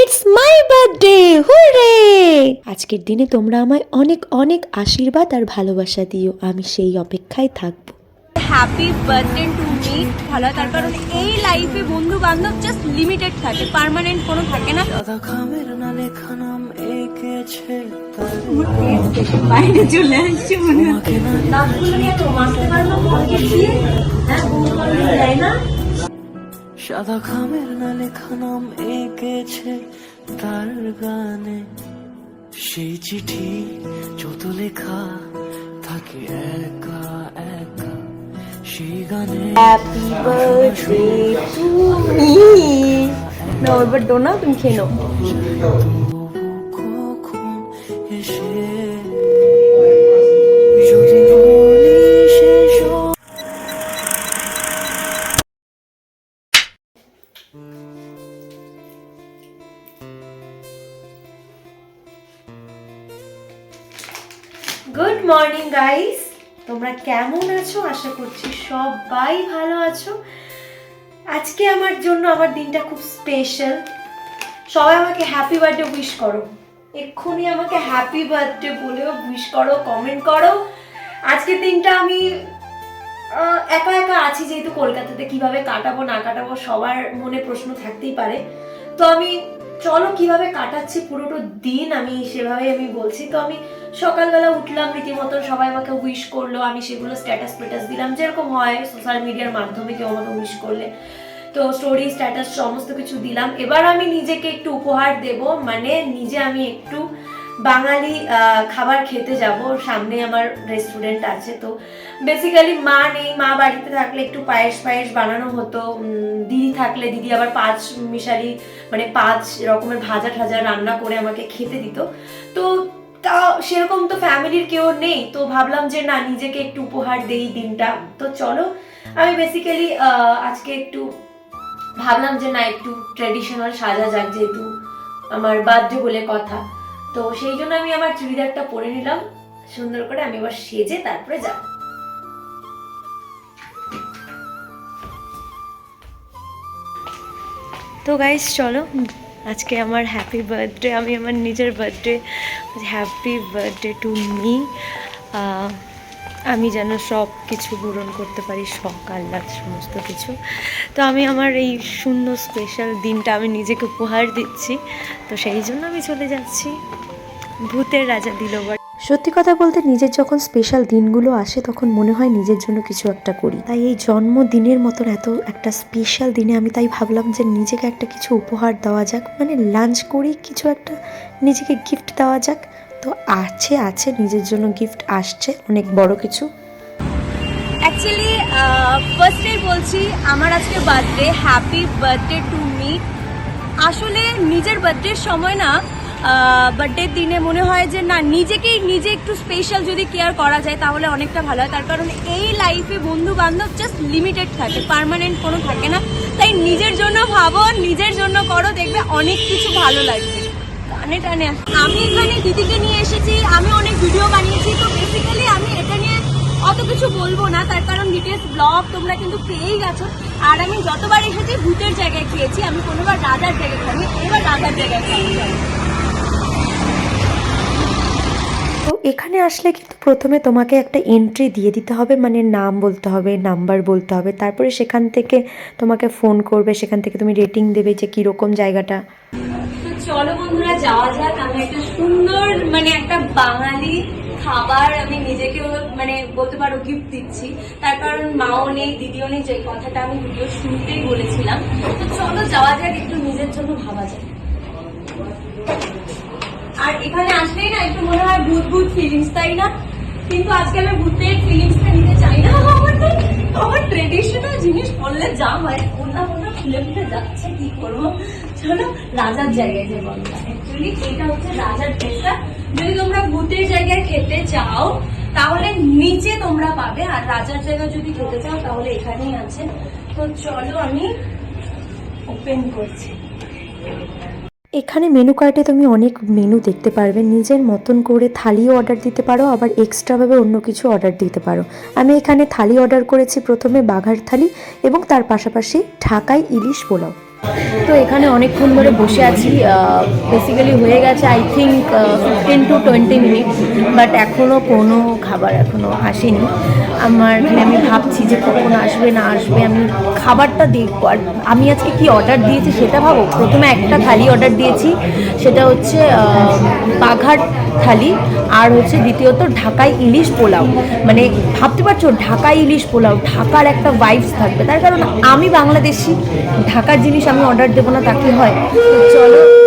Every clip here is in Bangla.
ইটস মাই বার্থডে হুরে আজকের দিনে তোমরা আমায় অনেক অনেক আশীর্বাদ আর ভালোবাসা দিও। আমি সেই অপেক্ষায় থাকব। হ্যাপি বার্থডে টু মি ভালো তার কারণ এই লাইফে বন্ধু বান্ধব জাস্ট লিমিটেড থাকে পার্মানেন্ট কোনো থাকে না। সাদা খামের না লেখা নাম এঁকেছে তার বাইরে চলে আসছে মনে তোমাকে সাদা খামের না লেখা নাম এঁকেছে তার গানে। সেই চিঠি যত লেখা থাকে একা একা সেই গানে হ্যাপি বার্থডে টু মি না এবার ডোনা তুমি খেয়ে নাও। কেমন আছো? আশা করছি সবাই ভালো আছো। আজকে আমার জন্য আমার দিনটা খুব স্পেশাল সবাই আমাকে হ্যাপি বার্থডে উইশ করো। এক্ষুনি আমাকে হ্যাপি বার্থডে বলেও উইশ করো কমেন্ট করো। আজকের দিনটা আমি একা একা আছি যেহেতু কলকাতাতে। কীভাবে কাটাবো, না কাটাবো, সবার মনে প্রশ্ন থাকতেই পারে। তো আমি চলো কীভাবে কাটাচ্ছি পুরোটো দিন, আমি সেভাবে আমি বলছি। তো আমি সকালবেলা উঠলাম রীতিমতো সবাই আমাকে উইশ করল, আমি সেগুলো স্ট্যাটাস ফেটাস দিলাম। যেরকম হয় সোশ্যাল মিডিয়ার মাধ্যমে কেউ আমাকে উইশ করলে। তো স্টোরি স্ট্যাটাস সমস্ত কিছু দিলাম। এবার আমি নিজেকে একটু উপহার দেব মানে নিজে আমি একটু বাঙালি খাবার খেতে যাব। সামনে আমার রেস্টুরেন্ট আছে, তো বেসিক্যালি মা নেই, মা বাড়িতে থাকলে একটু পায়েস পায়েস বানানো হতো। দিদি থাকলে দিদি আবার পাঁচ মিশালি মানে পাঁচ রকমের ভাজা ঠাজা রান্না করে আমাকে খেতে দিত। তো তা সেরকম তো ফ্যামিলির কেউ নেই, তো ভাবলাম যে না, নিজেকে একটু উপহার দেই দিনটা। তো চলো, আমি বেসিক্যালি আজকে একটু ভাবলাম যে না, একটু ট্রেডিশনাল সাজা যাক যেহেতু আমার বার্থডে বলে কথা। তো সেই জন্য আমি আমার চুড়িদারটা পরে নিলাম। সুন্দর করে আমি এবার সেজে তারপরে যাব। তো গাইস চলো, আজকে আমার হ্যাপি বার্থডে আমি আমার নিজের birthday happy birthday to me আমি যেন সব কিছু পূরণ করতে পারি শখ আহ্লাদ সমস্ত কিছু। তো আমি আমার এই সুন্দর স্পেশাল দিনটা আমি নিজেকে উপহার দিচ্ছি। তো সেই জন্য আমি চলে যাচ্ছি। ভূতের রাজা দিলবার সত্যি কথা বলতে নিজের যখন স্পেশাল দিনগুলো আসে, তখন মনে হয় নিজের জন্য কিছু একটা করি। তাই এই জন্মদিনের মতন এত একটা স্পেশাল দিনে আমি তাই ভাবলাম যে নিজেকে একটা কিছু উপহার দেওয়া যাক। মানে লাঞ্চ করে কিছু একটা নিজেকে গিফট দেওয়া যাক। তো আছে আছে, নিজের জন্য গিফট আসছে, অনেক বড় কিছু। অ্যাকচুয়ালি ফার্স্টে বলছি, আমার আজকে birthday happy birthday to me আসলে নিজের বার্থডের সময় না বার্থডের দিনে মনে হয় যে না, নিজেকেই, নিজে একটু স্পেশাল যদি কেয়ার করা যায়, তাহলে অনেকটা ভালো হয়। তার কারণ এই লাইফে বন্ধু বান্ধব জাস্ট লিমিটেড থাকে পার্মানেন্ট কোনো থাকে না। তাই নিজের জন্য ভাবো, নিজের জন্য করো, দেখবে অনেক কিছু ভালো লাগবে। টানে টানে। আমি এখানে দিদিকে নিয়ে এসেছি, আমি অনেক ভিডিও বানিয়েছি, তো বেসিক্যালি আমি এটা নিয়ে অত কিছু বলব না, তার কারণ ডিটেলস ব্লগ তোমরা কিন্তু পেয়েই গেছো। আর আমি যতবার এসেছি, ভূতের জায়গায় খেয়েছি, আমি কোনোবার রাজার জায়গায় খাইনি এবার রাজার জায়গায় খাই তো এখানে আসলে কিন্তু প্রথমে তোমাকে একটা এন্ট্রি দিয়ে দিতে হবে মানে নাম বলতে হবে নাম্বার বলতে হবে, তারপরে সেখান থেকে তোমাকে ফোন করবে, সেখান থেকে তুমি রেটিং দেবে যে কীরকম জায়গাটা। চলো বন্ধুরা, যাওয়া যাক। আমি একটা সুন্দর মানে একটা বাঙালি খাবার আমি নিজেকে মানে বলতে পারো গিফট দিচ্ছি। তার কারণ মাও নেই, দিদিও নেই যে কথাটা আমি ভিডিও শুরুতেই বলেছিলাম। তো চলো যাওয়া যাক, একটু নিজের জন্য ভাবা যাক। আর এখানে আসলেই না, একটু মনে হয় ভূত ভূত ফিলিংস তাই না? কিন্তু আজকে আমি ভূতের ফিলিংসটা নিতে চাই না। আমার তো, আমার ট্রেডিশনাল জিনিস পড়লে যা হয় কোনটা খুলে খুলে যাচ্ছে, কি করব? চলো রাজার জায়গায় যে এটা হচ্ছে রাজার যদি তোমরা ভূতের জায়গায় খেতে চাও, তাহলে নিচে তোমরা পাবে। আর রাজার জায়গায় যদি খেতে চাও, তাহলে এখানেই আছে। তো চলো আমি ওপেন করছি। এখানে মেনু কার্ডে তুমি অনেক মেনু দেখতে পারবে। নিজের মতন করে থালিও অর্ডার দিতে পারো, আবার এক্সট্রাভাবে অন্য কিছু অর্ডার দিতে পারো। আমি এখানে থালি অর্ডার করেছি প্রথমে বাঘার থালি এবং তার পাশাপাশি ঢাকাই ইলিশ পোলাও। তো এখানে অনেকক্ষণ ধরে বসে আছি বেসিক্যালি হয়ে গেছে I think fifteen to twenty minute but এখনও কোনো খাবার এখনও আসেনি। আমার আমি ভাবছি যে কখন আসবে, না আসবে, আমি খাবারটা দেখব। আর আমি আজকে কি অর্ডার দিয়েছি সেটা ভাবো? প্রথমে একটা থালি অর্ডার দিয়েছি, সেটা হচ্ছে বাঘাট থালি, আর হচ্ছে দ্বিতীয়ত ঢাকাই ইলিশ পোলাও। মানে ভাবতে পারছ, ঢাকাই ইলিশ পোলাও, ঢাকার একটা ভাইবস থাকবে। তার কারণ আমি বাংলাদেশি, ঢাকার জিনিস আমি অর্ডার দেবো না তা কি হয়? চলো।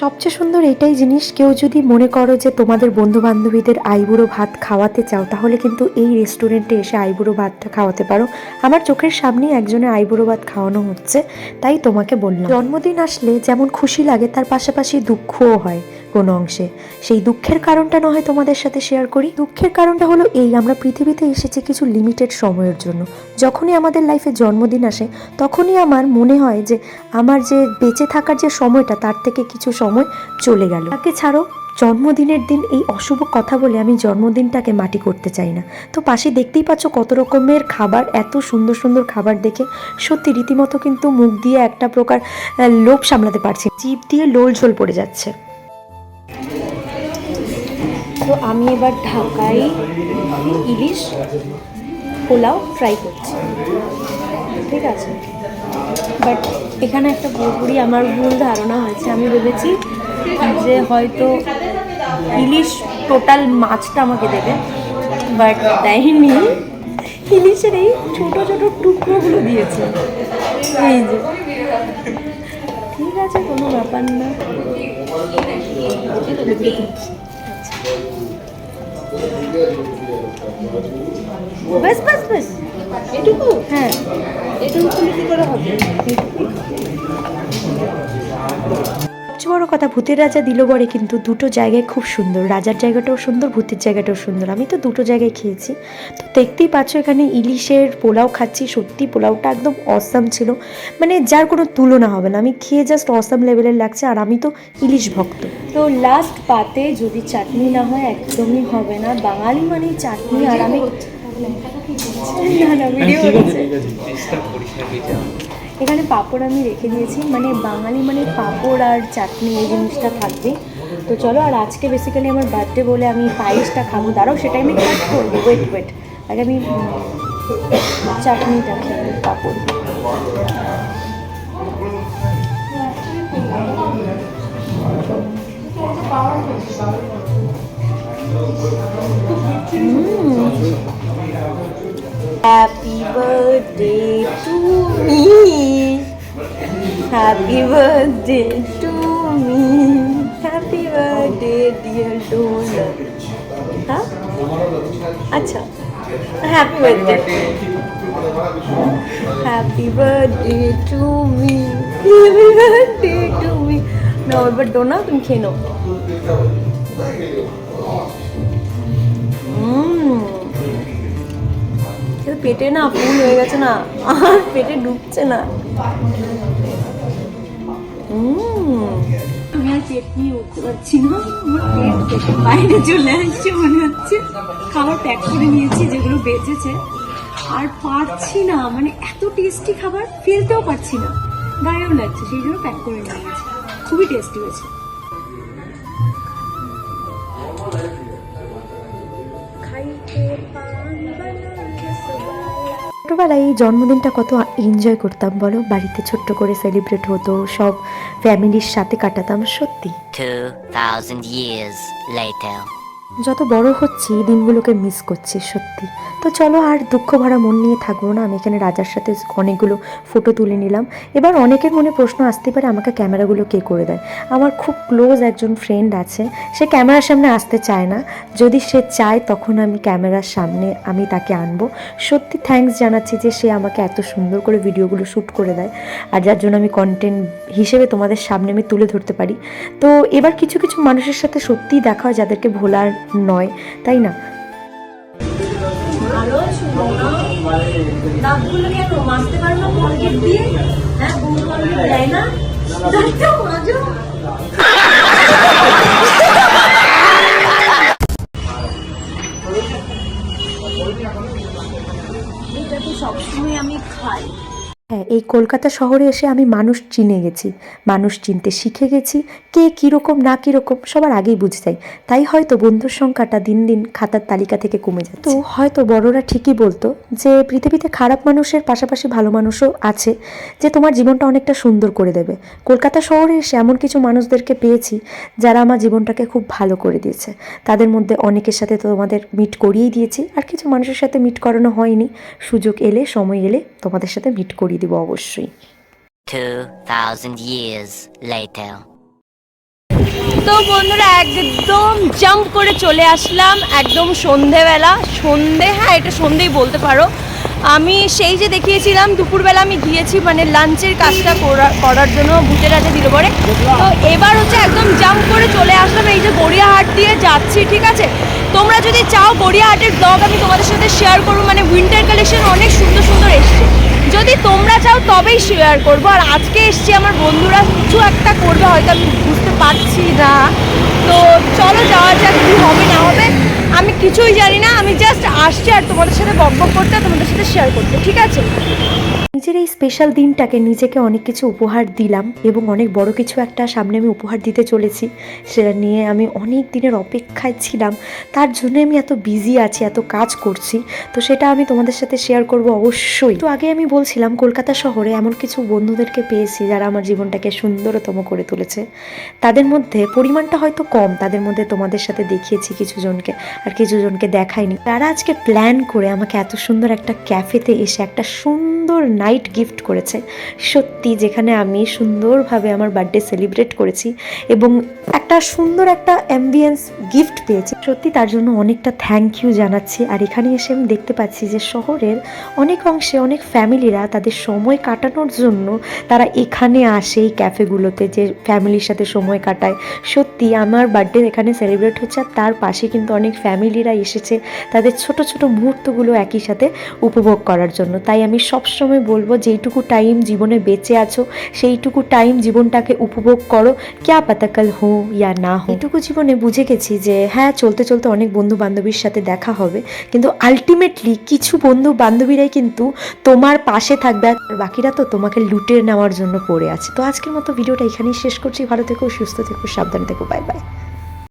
সবচেয়ে সুন্দর এটাই জিনিস, কেউ যদি মনে করো যে তোমাদের বন্ধু বান্ধবীদের আইবুড়ো ভাত খাওয়াতে চাও, তাহলে কিন্তু এই রেস্টুরেন্টে এসে আইবুড়ো ভাতটা খাওয়াতে পারো। আমার চোখের সামনেই একজনের আইবুড়ো ভাত খাওয়ানো হচ্ছে, তাই তোমাকে বললাম। জন্মদিন আসলে যেমন খুশি লাগে, তার পাশাপাশি দুঃখও হয় কোনো অংশে। সেই দুঃখের কারণটা না হয় তোমাদের সাথে শেয়ার করি। দুঃখের কারণটা হলো এই, আমরা পৃথিবীতে এসেছি কিছু লিমিটেড সময়ের জন্য। যখনই আমাদের লাইফে জন্মদিন আসে, তখনই আমার মনে হয় যে, আমার যে বেঁচে থাকার যে সময়টা, তার থেকে কিছু সময় চলে গেল। তাকে ছাড়ো, জন্মদিনের দিন এই অশুভ কথা বলে আমি জন্মদিনটাকে মাটি করতে চাই না। তো পাশে দেখতেই পাচ্ছ কত রকমের খাবার, এত সুন্দর সুন্দর খাবার দেখে। সত্যি রীতিমতো কিন্তু মুখ দিয়ে একটা প্রকার লোভ সামলাতে পারছি। জিভ দিয়ে লোল ঝোল পড়ে যাচ্ছে। তো আমি এবার ঢাকাই ইলিশ পোলাও ফ্রাই করছি। ঠিক আছে? বাট এখানে একটা পুরোপুরি আমার ভুল ধারণা হয়েছে। আমি ভেবেছি যে হয়তো ইলিশ টোটাল মাছটা আমাকে দেবে। বাট দেয়নি। ইলিশের এই ছোটো ছোটো টুকরোগুলো দিয়েছে। এই যে। ঠিক আছে, কোনো ব্যাপার না। বাস বাস বাস। এটুকু? হ্যাঁ। এটুকু কি করে হবে? সবচেয়ে বড় কথা ভূতের রাজা দিল বরে কিন্তু দুটো জায়গায় খুব সুন্দর। রাজার জায়গাটাও সুন্দর ভূতের জায়গাটাও সুন্দর। আমি তো দুটো জায়গায় খেয়েছি। তো দেখতেই পাচ্ছ এখানে ইলিশের পোলাও খাচ্ছি। সত্যি পোলাওটা একদম অসাম ছিল। মানে যার কোনো তুলনা হবে না। আমি খেয়ে জাস্ট অসাম লেভেলের লাগছে। আর আমি তো ইলিশ ভক্ত। তো লাস্ট পাতে যদি চাটনি না হয় একদমই হবে না। বাঙালি মানে চাটনি। আর আমি না না ভিডিও এখানে পাঁপড় আমি রেখে দিয়েছি মানে বাঙালি মানে পাঁপড় আর চাটনি এই জিনিসটা থাকবে। তো চলো আর আজকে বেসিক্যালি আমার বার্থডে বলে আমি পায়েসটা খাব। দাঁড়াও সেটাই আমি কাট করব। ওয়েট ওয়েট আগে আমি চাটনিটা খেয়ে পাঁপড়। Happy birthday to me. Happy birthday to me. Happy birthday dear Dona. Huh? আচ্ছা happy birthday happy birthday to me happy birthday to me না এবার ডোনা তুমি খেয়ে নাও কিন্তু পেটে না ফুল হয়ে গেছে না, আর পেটে ডুবছে না। আমি আর পেট উঠতে পারছি না। বাইরে চলে আসছে মনে হচ্ছে। খাবার প্যাক করে নিয়েছি, যেগুলো বেঁচেছে। আর পারছি না মানে এত টেস্টি খাবার ফেলতেও পারছি না। গায়েও লাগছে, সেই জন্য প্যাক করে নিয়ে গেছি খুবই টেস্টি হয়েছে। ছোটোবেলায় এই জন্মদিনটা কত এনজয় করতাম বলো? বাড়িতে ছোট্ট করে সেলিব্রেট হতো সব ফ্যামিলির সাথে কাটাতাম সত্যি। 2,000 years later. যত বড় হচ্ছি দিনগুলোকে মিস করছি সত্যি। তো চলো আর দুঃখ ভরা মন নিয়ে থাকব না। আমি এখানে রাজার সাথে অনেকগুলো ফটো তুলে নিলাম। এবার অনেকের মনে প্রশ্ন আসতে পারে, আমাকে ক্যামেরাগুলো কে করে দেয়? আমার খুব ক্লোজ একজন ফ্রেন্ড আছে। সে ক্যামেরার সামনে আসতে চায় না। যদি সে চায়, তখন আমি ক্যামেরার সামনে আমি তাকে আনব। সত্যি থ্যাঙ্কস জানাচ্ছি যে সে আমাকে এত সুন্দর করে ভিডিওগুলো শ্যুট করে দেয়। আর যার জন্য আমি কন্টেন্ট হিসেবে তোমাদের সামনে আমি তুলে ধরতে পারি। তো এবার কিছু কিছু মানুষের সাথে সত্যিই দেখা হয়, যাদেরকে ভোলার নয়, তাই না? দাঁতগুলো কেন? মাজতে পারো কলগেট দিয়ে? হ্যাঁ বন্ধু কলগেট দেয় না? এই কলকাতা শহরে এসে আমি মানুষ চিনে গেছি, মানুষ চিনতে শিখে গেছি, কে কীরকম, না কীরকম, সবার আগেই বুঝে যাই তাই হয়তো বন্ধুর সংখ্যাটা দিন দিন খাতার তালিকা থেকে কমে যায় তো হয়তো বড়রা ঠিকই বলতো যে, পৃথিবীতে খারাপ মানুষের পাশাপাশি ভালো মানুষও আছে যে, তোমার জীবনটা অনেকটা সুন্দর করে দেবে। কলকাতা শহরে এসে এমন কিছু মানুষদেরকে পেয়েছি যারা আমার জীবনটাকে খুব ভালো করে দিয়েছে। তাদের মধ্যে অনেকের সাথে তো তোমাদের মিট করিয়েই দিয়েছি, আর কিছু মানুষের সাথে মিট করানো হয়নি। সুযোগ এলে, সময় এলে তোমাদের সাথে মিট করিয়ে দিব অবশ্যই। 2,000 years later. তো বন্ধুরা একদম জাম্প করে চলে আসলাম একদম সন্ধেবেলা। সন্ধে হ্যাঁ এটা সন্ধেই বলতে পারো। আমি সেই যে দেখিয়েছিলাম দুপুরবেলা আমি গিয়েছি মানে লাঞ্চের কাজটা করা- করার জন্য ভূতের রাতে দিল পরে তো এবার হচ্ছে একদম জাম্প করে চলে আসলাম এই যে গড়িয়াহাট দিয়ে যাচ্ছি ঠিক আছে? তোমরা যদি চাও গড়িয়াহাটের ব্লগ আমি তোমাদের সাথে শেয়ার করব মানে উইন্টার কালেকশন অনেক সুন্দর সুন্দর এসছে। যদি তোমরা চাও তবেই শেয়ার করব। আর আজকে এসছি আমার বন্ধুরা, কিছু একটা করবে, হয়তো আমি বুঝতে পারছি না। তো চলো যাওয়া যাক কী হবে, না হবে। আমি কিছুই জানি না, আমি জাস্ট আসছি আর তোমাদের সাথে বকবক করতে আর তোমাদের সাথে শেয়ার করতে, ঠিক আছে? নিজের এই স্পেশাল দিনটাকে নিজেকে অনেক কিছু উপহার দিলাম এবং অনেক বড় কিছু একটা সামনে আমি উপহার দিতে চলেছি। সেটা নিয়ে আমি অনেক দিনের অপেক্ষায় ছিলাম। তার জন্য আমি এত বিজি আছি, এত কাজ করছি। তো সেটা আমি তোমাদের সাথে শেয়ার করব অবশ্যই। তো আগে আমি বলছিলাম, কলকাতা শহরে এমন কিছু বন্ধুদেরকে পেয়েছি যারা আমার জীবনটাকে সুন্দরতম করে তুলেছে। তাদের মধ্যে পরিমাণটা হয়তো কম, তাদের মধ্যে তোমাদের সাথে দেখিয়েছি কিছু জনকে আর কিছু জনকে তারা আজকে প্ল্যান করে আমাকে এত সুন্দর একটা ক্যাফেতে এসে একটা সুন্দর নাইট গিফট করেছে। সত্যি যেখানে আমি সুন্দরভাবে আমার বার্থডে সেলিব্রেট করেছি এবং একটা সুন্দর একটা অ্যাম্বিয়েন্স গিফট পেয়েছি। সত্যি তার জন্য অনেকটা থ্যাংক ইউ জানাচ্ছি। আর এখানে এসে আমি দেখতে পাচ্ছি যে শহরের অনেক অংশে অনেক ফ্যামিলিরা তাদের সময় কাটানোর জন্য তারা এখানে আসে এই ক্যাফেগুলোতে যে ফ্যামিলির সাথে সময় কাটায়। সত্যি আমার বার্থডে এখানে সেলিব্রেট হচ্ছে আর তার পাশে কিন্তু অনেক ফ্যামিলিরা এসেছে তাদের ছোট ছোট মুহূর্তগুলো একই সাথে উপভোগ করার জন্য। তাই আমি সবসময় বলব যেইটুকু টাইম জীবনে বেঁচে আছো, সেইটুকু টাইম জীবনটাকে উপভোগ করো। ক্যা পাতাকাল হো ইয়া না হো? এইটুকু জীবনে বুঝে গেছি যে হ্যাঁ চলতে চলতে অনেক বন্ধু বান্ধবীর সাথে দেখা হবে, কিন্তু আলটিমেটলি কিছু বন্ধু বান্ধবীরাই কিন্তু তোমার পাশে থাকবে, আর বাকিরা তো তোমাকে লুটে নেওয়ার জন্য পড়ে আছে। তো আজকের মতো ভিডিওটা এখানেই শেষ করছি। ভালো থেকো, সুস্থ থেকো, সাবধানে থেকো বাই বাই